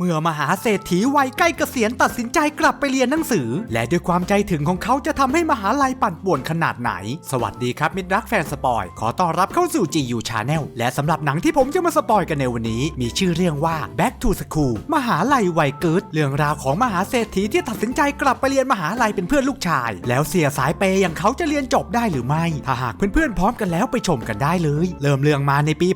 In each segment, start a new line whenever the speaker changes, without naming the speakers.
เมื่อมหาเศรษฐีวัยใกล้เกษียณตัดสินใจกลับไปเรียนหนังสือ และด้วยความใจถึงของเขาจะทำให้มหาลัยปั่นป่วนขนาดไหน สวัสดีครับมิตรรักแฟนสปอย ขอต้อนรับเข้าสู่ GU Channel และสำหรับหนังที่ผมจะมาสปอยกันในวันนี้ มีชื่อเรื่องว่า Back to School มหาลัยวัยเกิดเรื่องราวของมหาเศรษฐีที่ตัดสินใจกลับไปเรียนมหาลัยเป็นเพื่อนลูกชาย แล้วเสียสายเปย์อย่างเขาจะเรียนจบได้หรือไม่ ถ้าหากเพื่อนๆพร้อมกันแล้วไปชมกันได้เลย เริ่มเรื่องมาในปี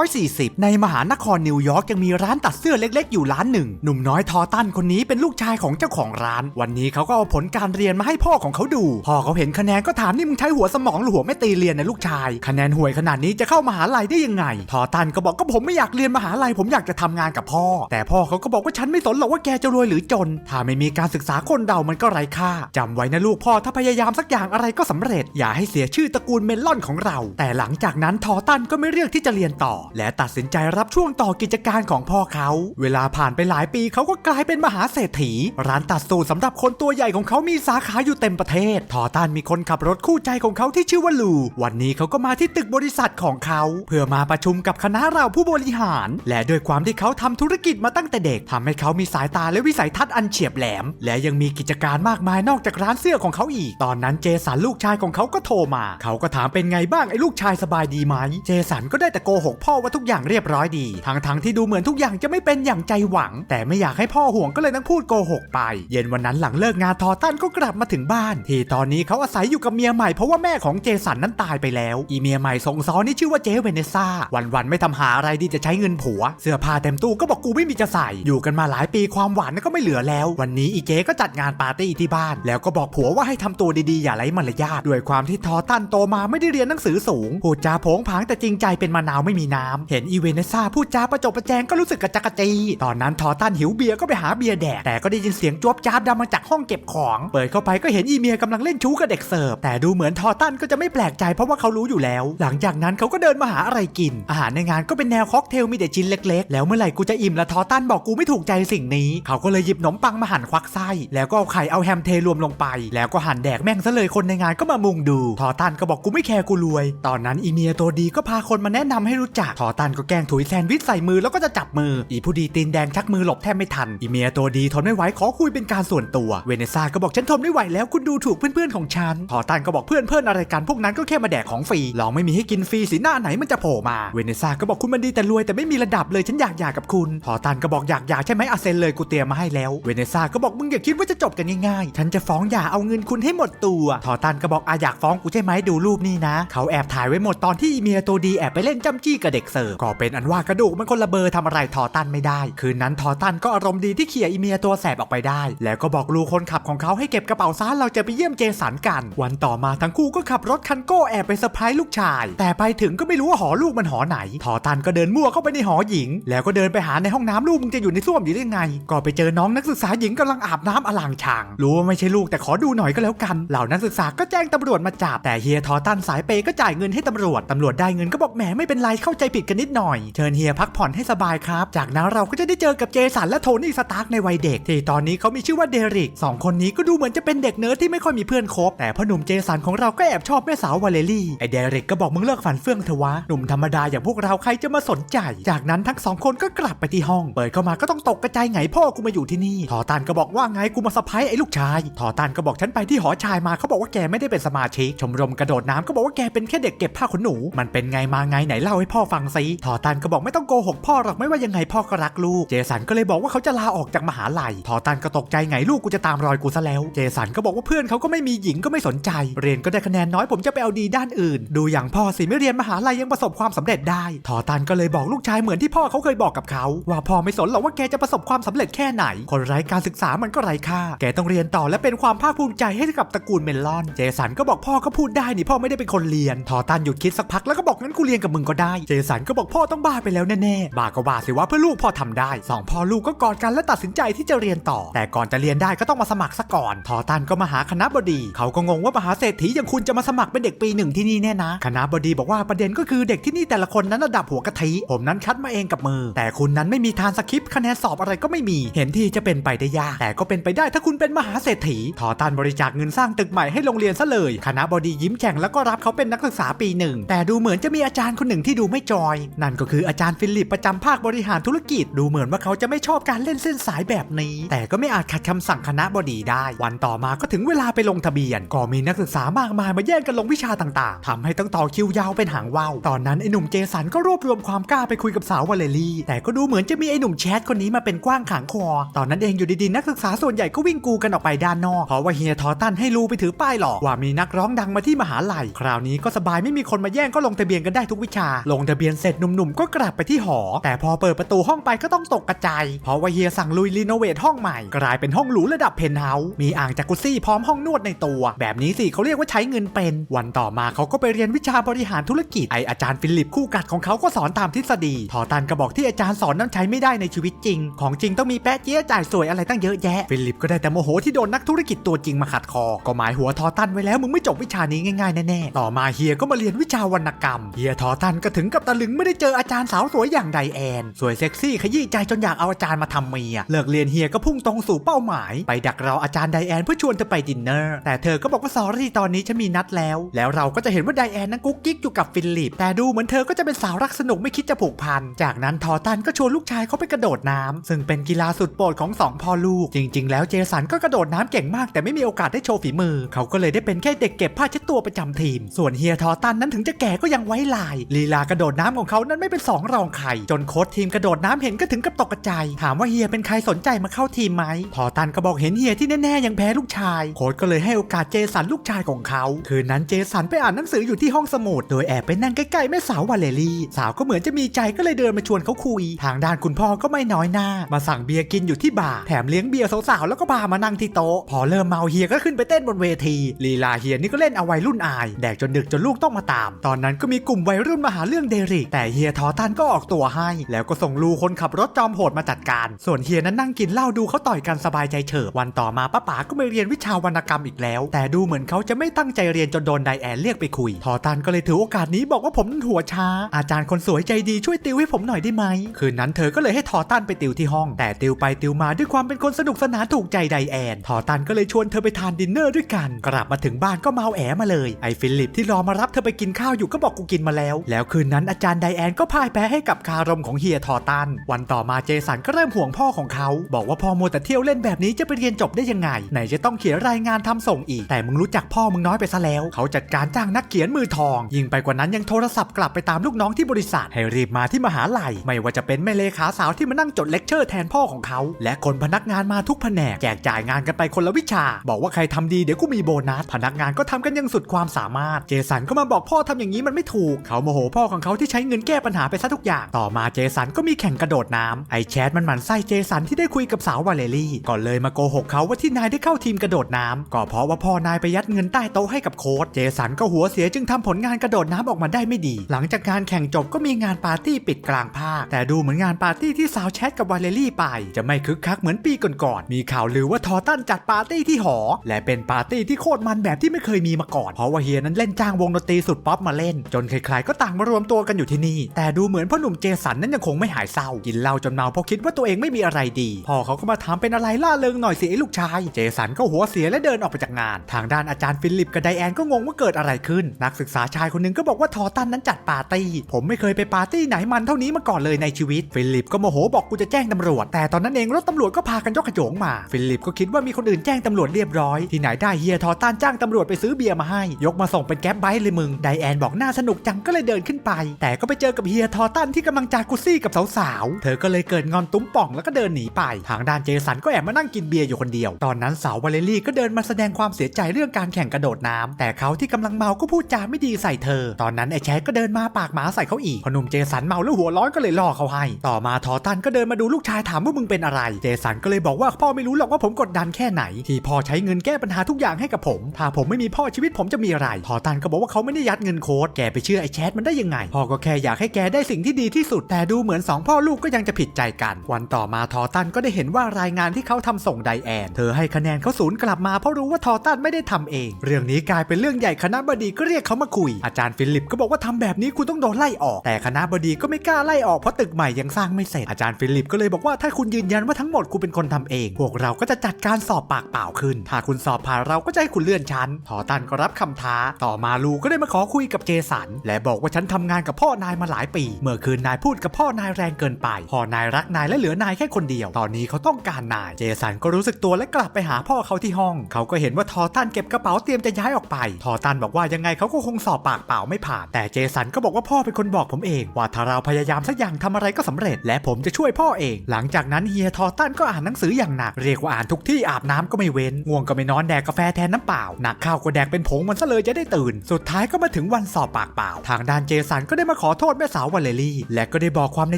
1940 ในมหานครนิวยอร์กยังมีร้านตัดเสื้อเล็ก ๆ อยู่ร้านหนึ่ง หนุ่มน้อยทอตันคนนี้เป็นลูกชายของเจ้าของร้าน วันนี้เขาก็เอาผลการเรียนมาให้พ่อของเขาดู พ่อเขาเห็นคะแนนก็ถามนี่มึงใช้หัวสมองหรือหัวไม่ตีเรียนนะลูกชาย คะแนนห่วยขนาดนี้จะเข้ามหาลัยได้ยังไง ทอตันก็บอกก็ผมไม่อยากเรียนมหาลัยผมอยากจะทำงานกับพ่อ แต่พ่อเขาก็บอกว่าฉันไม่สนหรอกว่าแกจะรวยหรือจน ถ้าไม่มีการศึกษาคนเรามันก็ไร้ค่าจำไว้นะลูกพ่อถ้าพยายามสักอย่างอะไรก็สำเร็จ อย่าให้เสียชื่อตระกูลเมลอนของเรา แต่หลังจากนั้นทอตันก็ไม่เลือกที่จะเรียนต่อ และตัดสินใจรับช่วงต่อกิจการของพ่อเขา เวลาผ่านไปหลายปีเขาก็กลายเป็นมหาเศรษฐี ร้านตัดสูตรสำหรับคนตัวใหญ่ของเขามีสาขาอยู่เต็มประเทศ ทอตันมีคนขับรถคู่ใจของเขาที่ชื่อว่าลู วันนี้เขาก็มาที่ตึกบริษัทของเขา เพื่อมาประชุมกับคณะเราผู้บริหาร และด้วยความที่เขาทำธุรกิจมาตั้งแต่เด็กทำให้เขามีสายตาและวิสัยทัศน์อันเฉียบแหลม และยังมีกิจการมากมายนอกจากร้านเสื้อของเขาอีก ตอนนั้นเจสันลูกชายของเขาก็โทรมา เขาก็ถามเป็นไงบ้างไอ้ลูกชายสบายดีไหม เจสันก็ได้แต่โกหกพ่อว่าทุกอย่างเรียบร้อยดี ทั้งๆที่ดูเหมือนทุกอย่างจะไม่เป็นอย่างใจหวัง แต่ไม่อยากให้พ่อห่วงก็เลยต้องพูดโกหกไป เย็นวันนั้นหลังเลิกงานทอตันก็กลับมาถึงบ้าน ที่ตอนนี้เขาอาศัยอยู่กับเมียใหม่เพราะว่าแม่ของเจสันนั้นตายไปแล้ว อีเมียใหม่ทรงซ้อนนี่ชื่อว่าเจเวเนซ่า วันๆไม่ทำหาอะไรดีจะใช้เงินผัว เสื้อผ้าเต็มตู้ก็บอกกูไม่มีจะใส่ อยู่กันมาหลายปีความหวานก็ไม่เหลือแล้ว วันนี้อีเจก็จัดงานปาร์ตี้ที่บ้าน แล้วก็บอกผัวว่าให้ทำตัวดีๆอย่าไร้มารยาทด้วยความที่ทอตันโตมาไม่ได้เรียนหนังสือสูงพูดจาโผงผางแต่จริงใจเป็นมะนาวไม่มีน้ำเห็นอีเวเนซ่าพูดจาประจบประแจงก็รู้สึกกระจักกระจีตอนนั้นทอตันหิวเบียร์ก็ไปหาเบียร์แดกแต่ก็ได้ยินเสียงจวบจ้าบดังมาจากห้องเก็บของ เปิดเข้าไปก็เห็นอีเมียกำลังเล่นชู้กับเด็กเสิร์ฟแต่ดูเหมือนทอตันก็จะไม่แปลกใจเพราะว่าเขารู้อยู่แล้ว หลังจากนั้นเขาก็เดินมาหาอะไรกิน อาหารในงานก็เป็นแนวค็อกเทลมีแต่ชิ้นเล็กๆ แล้วเมื่อไหร่กูจะอิ่มละทอตันบอกกูไม่ถูกใจสิ่งนี้ เขาก็เลยหยิบขนมปังมาหั่นควักไส้ แล้วก็เอาไข่เอาแฮมเทรวมลงไป แล้วก็หั่นแดกแม่งซะเลยคนในงานก็มามุงดู ทอตันก็บอกกูไม่แคร์กูรวย ตอนนั้นอีเมียตัวดีก็พาคนมาแนะนำให้รู้จัก ทอตันก็แกล้งถุยแซนด์วิชใส่มือแล้วก็จะจับมือ อีผู้ดีตีนแดงชักมือหลบแทบไม่ทัน อีเมียตัวดีทนไม่ไหวขอคุยเป็นการส่วนตัว เวเนซ่าก็บอกฉันทนไม่ไหวแล้วคุณดูถูกเพื่อนๆของฉันทอตันก็บอกเพื่อนเพื่อนๆอะไรกันพวกนั้นก็แค่มาแดกของฟรีลองไม่มีให้กินฟรีสีหน้าไหนมันจะโผล่มา เวเนซ่าก็บอกคุณมันดีแต่รวยแต่ไม่มีระดับเลยฉันอยากหย่ากับคุณทอตันก็บอกอยากหย่าใช่ไหมอาเซนเลยกูเตรียมมาให้แล้ว เวเนซ่าก็บอกมึงอย่าคิดว่าจะจบกันง่ายๆ ฉันจะฟ้องหย่าเอาเงินคุณให้หมดตัวทอตันก็บอกอาอยากฟ้องกูใช่ไหมดูรูปนี่นะ เขาแอบถ่ายไว้หมดตอนที่อีเมียตัวดีแอบไปเล่นจ้ำจี้กับเด็กเสิร์ฟก็เป็นอันว่ากระดูกมันคนละเบอร์ทำอะไรทอตันไม่ได้คืนนั้นทอตันก็อารมณ์ดีที่เขี่ยอีเมียตัวแสบออกไปได้ แล้วก็บอกลูกคนขับของเขาให้เก็บกระเป๋าซะเราจะไปเยี่ยมเจสันกัน วันต่อมาทั้งคู่ก็ขับรถคันโก้แอบไปเซอร์ไพรส์ลูกชาย แต่ไปถึงก็ไม่รู้ว่าหอลูกมันหอไหน ทอตันก็เดินมั่วเข้าไปในหอหญิง แล้วก็เดินไปหาในห้องน้ำลูกมึงจะอยู่ในส้วมอยู่ได้ไง ก็ไปเจอน้องนักศึกษาหญิงกำลังอาบน้ำอลางชาง รู้ว่าไม่ใช่ลูกแต่ขอดูหน่อยก็แล้วกัน เหล่านักศึกษาก็แจ้งตำรวจมาจับ แต่เฮียทอตันสายเปย์ก็จ่ายเงินให้ตำรวจตำรวจได้เงินก็บอกแหมไม่เป็นไรเข้าใจผิดกันนิดหน่อยเชิญเฮียพักผ่อนให้สบายครับ จากนั้นเราก็จะได้เจอกับเจสันและโทนี่สตาร์กในวัยเด็ก ที่ตอนนี้เขามีชื่อว่าเดริกสองคนนี้ก็ดูเหมือนจะเป็นเด็กเนิร์ดที่ไม่ค่อยมีเพื่อนคบ แต่พ่อหนุ่มเจสันของเราก็แอบชอบแม่สาววาเลรี่ ไอเดริกก็บอกมึงเลิกฝันเฟื่องเถอะวะ หนุ่มธรรมดาอย่างพวกเราใครจะมาสนใจ จากนั้นทั้งสองคนก็กลับไปที่ห้อง เปิดเข้ามาก็ต้องตกกระจายไงพ่อกูมาอยู่ที่นี่ ทอตันก็บอกว่าไงกูมาสะพ้ายไอ้ลูกชาย ทอตันก็บอกฉันไปที่หอชายมาเขาบอกว่าแกไม่ได้เป็นสมาชิก ชมรมกระโดดน้ำก็บอกว่าแกเป็นแค่เด็กเก็บผ้าขนหนู มันเป็นไงมาไงไหนเล่าให้พ่อฟังซิทอตันก็บอกไม่ต้องโกหกพ่อหรอกไม่ว่ายังไงพ่อก็รักลูกเจสันก็เลยบอกว่าเขาจะลาออกจากมหาลัยทอตันก็ตกใจไงลูกกูจะตามรอยกูซะแล้วเจสันก็บอกว่าเพื่อนเขาก็ไม่มีหญิงก็ไม่สนใจ เรียนก็ได้คะแนนน้อยผมจะไปเอาดีด้านอื่น ดูอย่างพ่อสิไม่เรียนมหาลัยยังประสบความสำเร็จได้ทอตันก็เลยบอกลูกชายเหมือนที่พ่อเขาเคยบอกกับเขาว่าพ่อไม่สนหรอกว่าแกจะประสบความสำเร็จแค่ไหน คนไร้การศึกษามันก็ไร้ค่า แกต้องเรียนต่อและเป็นความภาคภูมิใจให้กับตระกูลเมลอน เจสันก็บอกพ่อก็พูดได้นี่พ่อไม่ได้เป็นคนเรียน ทอตันหยุดคิดสักพักแล้วก็บอกงั้นกูเรียนกับมึงก็ได้ เจสันก็บอกพ่อต้องบ้าไปแล้วแน่ๆบ้าก็บ้าสิว่าเพื่อลูกพ่อทำได้สองพ่อลูกก็กอดกันและตัดสินใจที่จะเรียนต่อ แต่ก่อนจะเรียนได้ก็ต้องมาสมัครซะก่อน ทอตันก็มาหาคณะบดี เขาก็งงว่ามหาเศรษฐีอย่างคุณจะมาสมัครเป็นเด็กปีหนึ่งที่นี่แน่นะ คณะบดีบอกว่าประเด็นก็คือเด็กที่นี่แต่ละคนนั้นระดับหัวกะทิ ผมนั้นคัดมาเองกับมือ แต่คุณนั้นไม่มีทานสคริปต์คะแนนสอบอะไรก็ไม่มี เห็นที่จะเป็นไปได้ยาก แต่ก็เป็นไปได้ถ้าคุณเป็นมหาเศรษฐี ทอตันบริจาคเงินสร้างตึกใหม่ให้โรงเรียนซะเลย คณะบดียิ้มแฉ่งแล้วก็รับเขาเป็นนักศึกษาปีหนึ่ง แต่ดูเหมือนจะมีอาจารย์คนหนึ่งที่ดูไม่จอย นั่นก็คืออาจารย์ฟิลิปประจำภาคบริหารธุรกิจ ดูเหมือนว่าเขาจะไม่ชอบการเล่นเส้นสายแบบนี้ แต่ก็ไม่อาจขัดคำสั่งคณะบดีได้ วันต่อมาก็ถึงเวลาไปลงทะเบียน ก็มีนักศึกษามากมายมาแย่งกันลงวิชาต่างๆทำให้ต้องต่อคิวยาวเป็นหางว่าวตอนนั้นไอ้หนุ่มเจสันก็รวบรวมความกล้าไปคุยกับสาววาเลรี่แต่ก็ดูเหมือนจะมีไอ้หนุ่มแชทคนนี้มาเป็นกว้างขางคอ ตอนนั้นเองอยู่ดีๆนักศึกษาส่วนใหญ่ก็วิ่งกูกันออกไปด้านนอกเพราะว่าเฮียทอตันให้ลูไปถือป้ายหลอกว่ามีนักร้องดังมาที่มหาลัยคราวนี้ก็สบายไม่มีคนมาแย่งก็ลงทะเบียนกันได้ทุกวิชา ลงทะเบียนเสร็จหนุ่มๆก็กลับไปที่หอ แต่พอเปิดประตูห้องไปก็ต้องตกกระจาย เพราะว่าเฮียสั่งลุยรีโนเวทห้องใหม่ กลายเป็นห้องหรูระดับเพนท์เฮาส์มีอ่างจากุซี่พร้อมห้องนวดในตัว แบบนี้สิเขาเรียกว่าใช้เงินเป็น วันต่อมาเขาก็ไปเรียนวิชาบริหารธุรกิจไออาจารย์ฟิลิปคู่กัดของเขาก็สอนตามทฤษฎีทอตันก็บอกที่อาจารย์สอนนั้นใช้ไม่ได้ในชีวิตจริง ของจริงต้องมีแป๊ะเจี๊ยจ่ายสวยอะไรตั้งเยอะแยะฟิลิปก็ได้แต่โมโหที่โดนนักธุรกิจตัวจริงมาขัดคอ ก็หมายหัวทอตันไว้แล้วมึงไม่จบวิชานี้ง่ายๆแน่ๆต่อมาเฮียก็มาเรียนวิชาวรรณกรรมเฮียทอตันก็ถึงกับตะลึงไม่ได้เจออาจารย์สาวสวยอย่างไดแอน สวยเซ็กซี่ขยี้ใจจนอยากเอาอาจารย์มาทำเมียเลิกเรียนเฮียก็พุ่งตรงสู่เป้าหมาย ไปดักรออาจารย์ไดแอนเพื่อชวนเธอไปดินเนอร์ แต่เธอก็บอกว่าสอรี่ตอนนี้ฉันมีนัดแล้ว แล้วเราก็จะเห็นว่าไดแอนนั้นกุ๊กกิ๊กอยู่กับฟิลิป แต่ดูเหมือนเธอก็จะเป็นสาวรักสนุกไม่คิดจะผูกพัน จากนั้นทอตันก็ชวนลูกชายเขาไปกระโดดน้ำซึ่งเป็นกีฬาสุดโปรดของสองพ่อลูก จริง ๆ แล้วเจสันก็กระโดดน้ำเก่งมาก แต่ไม่มีโอกาสได้โชว์ฝีมือ เขาก็เลยได้เป็นแค่เด็กเก็บผ้าเช็ดตัวประจำทีม ส่วนเฮียทอตันนั้นถึงจะแก่ก็ยังไว้ลายลีลากระโดดน้ำของเขานั้นไม่เป็นสองรองใครจนโค้ชทีมกระโดดน้ำเห็นก็ถึงกับตกใจายถามว่าเฮียเป็นใครสนใจมาเข้าทีมไหมทอตันก็บอกเห็นเฮียที่แน่ๆยังแพ้ลูกชาย โค้ชก็เลยให้โอกาสเจสันลูกชายของเขา คืนนั้นเจสันไปอ่านหนังสืออยู่ที่ห้องสมุด โดยแอบไปนั่งใกล้ๆแม่สาววาเลรี่ สาวก็เหมือนจะมีใจก็เลยเดินมาชวนเขาคุย ทางด้านคุณพ่อก็ไม่น้อยหน้า มาสั่งเบียร์กินอยู่ที่บาร์แถมเลี้ยงเบียร์สาวๆแล้วก็พามานั่งที่โต๊ะ พอเริ่มเมาเฮียก็ขึ้นไปเต้นบนเวที ลีลาเฮียนี่ก็เล่นเอาวัยรุ่นอาย แดกจนดึกจนลูกต้องมาตาม ตอนนั้นก็มีกลุ่มวัยรุ่นมาหาเรื่องเดริก แต่เฮียทอตันก็ออกตัวให้ แล้วก็ส่งลูคนขับรถจอมโหดมาจัดการ ส่วนเฮียนั้นนั่งกินเหล้าดูเขาต่อยกันสบายใจเฉิบวันต่อมาป้าป๋าก็ไปเรียนวิชาวรรณกรรมอีกแล้ว แต่ดูเหมือนเขาจะไม่ตั้งใจเรียนจนโดนไดแอนเรียกไปคุยทอตันก็เลยถือโอกาสนี้บอกว่าผมหัวช้า อาจารย์คนสวยใจดีช่วยติวให้ผมหน่อยได้ไหมคืนนั้นเธอก็เลยให้ทอตันไปติวที่ห้อง แต่ติวไปติวมาด้วยความเป็นคนสนุกสนานถูกใจไดแอนทอตันก็เลยชวนเธอไปทานดินเนอร์ด้วยกัน กลับมาถึงบ้านก็เมาแอมาเลยไอ้ฟิลิปที่รอมารับเธอไปกินข้าวอยู่ก็บอกกูกินมาแล้ว แล้วคืนนั้นอาจารย์ไดแอนก็พ่ายแพ้ให้กับคารมของเฮียทอตัน วันต่อมาเจสันก็เริ่มห่วงพ่อของเขา บอกว่าพ่อมัวแต่เที่ยวเล่นแบบนี้จะไปเรียนจบได้ยังไง ไหนจะต้องเขียนรายงานทำส่งอีก แต่มึงรู้จักพ่อมึงน้อยไปซะแล้ว เขาจัดการจ้างนักเขียนมือทอง ยิ่งไปกว่านั้นยังโทรศัพท์กลับไปตามลูกน้องที่บริษัท ให้รีบมาที่มหาลัย ไม่ว่าจะเป็นแม่เลขาสาวที่มานั่งจดเลคเชอร์แทนพ่อของเขา และคนพนักงานมาทุกแผนกแจกจ่ายงานกันไปคนละวิชา บอกว่าใครทำดีเดี๋ยวกูมีโบนัสพนักงานก็ทำกันยังสุดความสามารถ เจสันก็มาบอกพ่อทำอย่างนี้มันไม่ถูก เขาโมโหพ่อของเขาที่ใช้เงินแก้ปัญหาไปซะทุกอย่าง ต่อมาเจสันก็มีแข่งกระโดดน้ำไอแชทมันหมั่นไส้เจสันที่ได้คุยกับสาววาเลรี่ก่อนเลยมาโกหกเขาว่าที่นายได้เข้าทีมกระโดดน้ำก็เพราะว่าพ่อนายไปยัดเงินใต้โต๊ะให้กับโค้ชเจสันก็หัวเสียจึงทำผลงานกระโดดน้ำออกมาได้ไม่ดี หลังจากการแข่งจบก็มีงานปาร์ตี้ปิดกลางภาค แต่ดูเหมือนงานปาร์ตี้ที่สาวแชทกับวาเลรี่ไป จะไม่คึกคักเหมือนปีก่อนๆมีข่าวลือว่าทอตันจัดปาร์ตี้ที่หอ และเป็นปาร์ตี้ที่โคตรมันแบบที่ไม่เคยมีมาก่อนเพราะว่าเฮียนั้นเล่นจ้างวงดนตรีสุดป๊อปมาเล่น จนใครๆก็ต่างมารวมตัวกันอยู่ที่นี่ แต่ดูเหมือนพ่อหนุ่มเจสันนั้นยังคงไม่หายเศร้ากินเหล้าจนเมาเพราะคิดว่าตัวเองไม่มีอะไรดี พ่อเขาก็มาถามเป็นอะไรล่าเริงหน่อยสิไอ้ลูกชาย เจสันก็หัวเสียและเดินออกไปจากงาน ทางด้านอาจารย์ฟิลิปกับไดแอนก็งงว่าเกิดอะไรขึ้น นักศึกษาชายคนหนึงก็บอกว่าทอตันนั้นจัดปาร์ตี้ ผมไม่เคยไปปาร์ตี้ไหนมันเท่านี้มาก่อนเลยในชีวิต ฟิลิปก็โมโหบอกกูจะแจ้งตำรวจ แต่ตอนนั้นเองรถตำรวจก็พากันยกกระโจงมา ฟิลิปก็คิดว่ามีคนอื่นแจ้งตำรวจเรียบร้อย ที่ไหนได้เฮียทอตันจ้างตำรวจไปซื้อเบียร์มาให้ ยกมาส่งเป็นแก๊ปไบค์เลยมึง ไดแอนบอกน่าสนุกจังก็เลยเดินขึ้นไป แต่ก็ไปเจอกับเฮียทอตันที่กำลังจากุซี่กับสาวๆ เธอก็เลยเกิดงอนตุ้มป่องแล้วก็เดินหนีไป ทางด้านเจสันก็แอบมานั่งกินเบียร์อยู่คนเดียว ตอนนั้นสาววาเลรี่ก็เดินมาแสดงความเสียใจเรื่องการแข่งกระโดดน้ำแต่เขาที่กำลังเมาก็พูดจาไม่ดีใส่เธอ ตอนนั้นไอ้แชทก็เดินมาปากหมาใส่เขาอีกพอหนุ่มเจสันเมาแล้วหัวร้อนก็เลยล่อเขาให้ ต่อมาทอตันก็เดินมาดูลูกชายถามว่ามึงเป็นอะไร เจสันก็เลยบอกว่าพ่อไม่รู้หรอกว่าผมกดดันแค่ไหน ที่พ่อใช้เงินแก้ปัญหาทุกอย่างให้กับผม ถ้าผมไม่มีพ่อชีวิตผมจะมีอะไร ทอตันก็บอกว่าเขาไม่ได้ยัดเงินโค้ดแกไปเชื่อไอ้แชทมันได้ยังไงพ่อก็แค่อยากให้แกได้สิ่งที่ดีที่สุดแต่ดูเหมือนสองพ่อลูกก็ยังจะผิดใจกัน วันต่อมาทอตันก็ได้เห็นว่ารายงานที่เขาทำส่งไดแอน เธอให้คะแนนเขาศูนย์กลับมาเพราะรู้ว่าทอตันไม่ได้ทำเอง เรื่องนี้กลายเป็นเรื่องใหญ่คณะบดีก็เรียกเขามาคุย อาจารย์ฟิลิปก็บอกว่าทำแบบนี้คุณต้องโดนไล่ออก แต่คณะบดีก็ไม่กล้าไล่ออกเพราะตึกใหม่ยังสร้างไม่เสร็จ อาจารย์ฟิลิปก็เลยบอกว่าถ้าคุณยืนยันว่าทั้งหมดคุณเป็นคนทำเอง พวกเราก็จะจัดการสอบปากเปล่าขึ้น ถ้าคุณสอบผ่านเราก็จะให้คุณเลื่อนชั้นทอตันก็รับคำท้า ต่อมาลูก็ได้มาขอคุยกับเจสันและบอกว่าฉันทำงานกับพ่อนายมาหลายปี เมื่อคืนนายพูดกับพ่อนายแรงเกินไปพ่อนายายรักนายและเหลือนายแค่คนเดียว ตอนนี้เขาต้องการนาย เจสันก็รู้สึกตัวและกลับไปหาพ่อเขาที่ห้อง เขาก็เห็นว่าทอตันเก็บกระเป๋าเตรียมจะย้ายออกไป ทอตันบอกว่ายังไงเขาก็คงสอบปากเปล่าไม่ผ่าน แต่เจสันก็บอกว่าพ่อเป็นคนบอกผมเอง ว่าถ้าเราพยายามสักอย่างทำอะไรก็สำเร็จ และผมจะช่วยพ่อเอง หลังจากนั้นเฮียทอตันก็อ่านหนังสืออย่างหนัก เรียกว่าอ่านทุกที่อาบน้ำก็ไม่เว้น ง่วงก็ไม่นอนแดกกาแฟแทนน้ำเปล่า หนักข้าวก็แดกเป็นผงมันซะเลยจะได้ตื่น สุดท้ายก็มาถึงวันสอบปากเปล่า ทางด้านเจสันก็ได้มาขอโทษแม่สาววาเลรี่ และก็ได้บอกความใน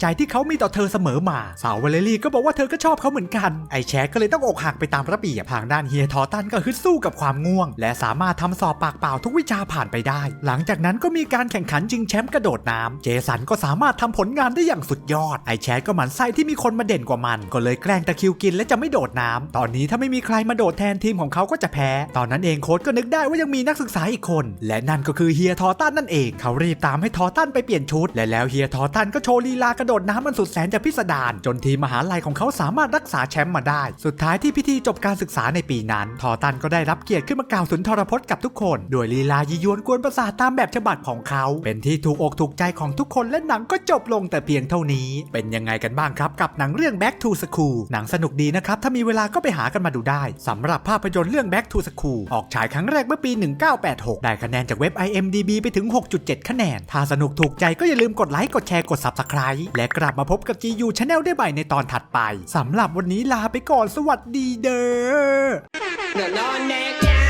ใจที่เขามีต่อเธอเสมอมา สาววาเลรี่ก็บอกว่าเธอก็ชอบเขาเหมือนกัน ไอแชทก็เลยต้องอกหักไปตามระเบียบทางด้านเฮียทอตันก็ฮึดสู้กับความง่วง และสามารถทำสอบปากเปล่าทุกวิชาผ่านไปได้ หลังจากนั้นก็มีการแข่งขันชิงแชมป์กระโดดน้ำเจสันก็สามารถทำผลงานได้อย่างสุดยอด ไอแชทก็หมั่นไส้ที่มีคนมาเด่นกว่ามัน ก็เลยแกล้งตะคิวกินและจะไม่โดดน้ำตอนนี้ถ้าไม่มีใครมาโดดแทนทีมของเขาก็จะแพ้ ตอนนั้นเองโค้ชก็นึกได้ว่ายังมีนักศึกษาอีกคน และนั่นก็คือเฮียทอตันนั่นเอง เขารีบตามให้ทอตันไปเปลี่ยนชุด และแล้วเฮียทอตันก็โชว์ลีลากระโดดน้ำมันสุดแสนจะพิสดารจนทีมมหาลัยของเขาสามารถรักษาแชมป์มาได้ สุดท้ายที่พิธีจบการศึกษาในปีนั้น ทอตันก็ได้รับเกียรติขึ้นมากล่าวสุนทรพจน์กับทุกคนโดยลีลายียวนกวนประสาทตามแบบฉบับของเขา เป็นที่ถูกอกถูกใจของทุกคนและหนังก็จบลงแต่เพียงเท่านี้ เป็นยังไงกันบ้างครับกับหนังเรื่อง Back to School หนังสนุกดีนะครับถ้ามีเวลาก็ไปหากันมาดูได้สำหรับภาพยนตร์เรื่อง Back to School ออกฉายครั้งแรกเมื่อปี 1986 ได้คะแนนจากเว็บ IMDB ไปถึง 6.7 คะแนน ถ้าสนุกถูกใจก็อย่าลืมกดไลค์กดแชร์กด Subscribe และกลับมาพบกับดูชาแนลได้ใหม่ในตอนถัดไปสำหรับวันนี้ลาไปก่อนสวัสดีเด้อ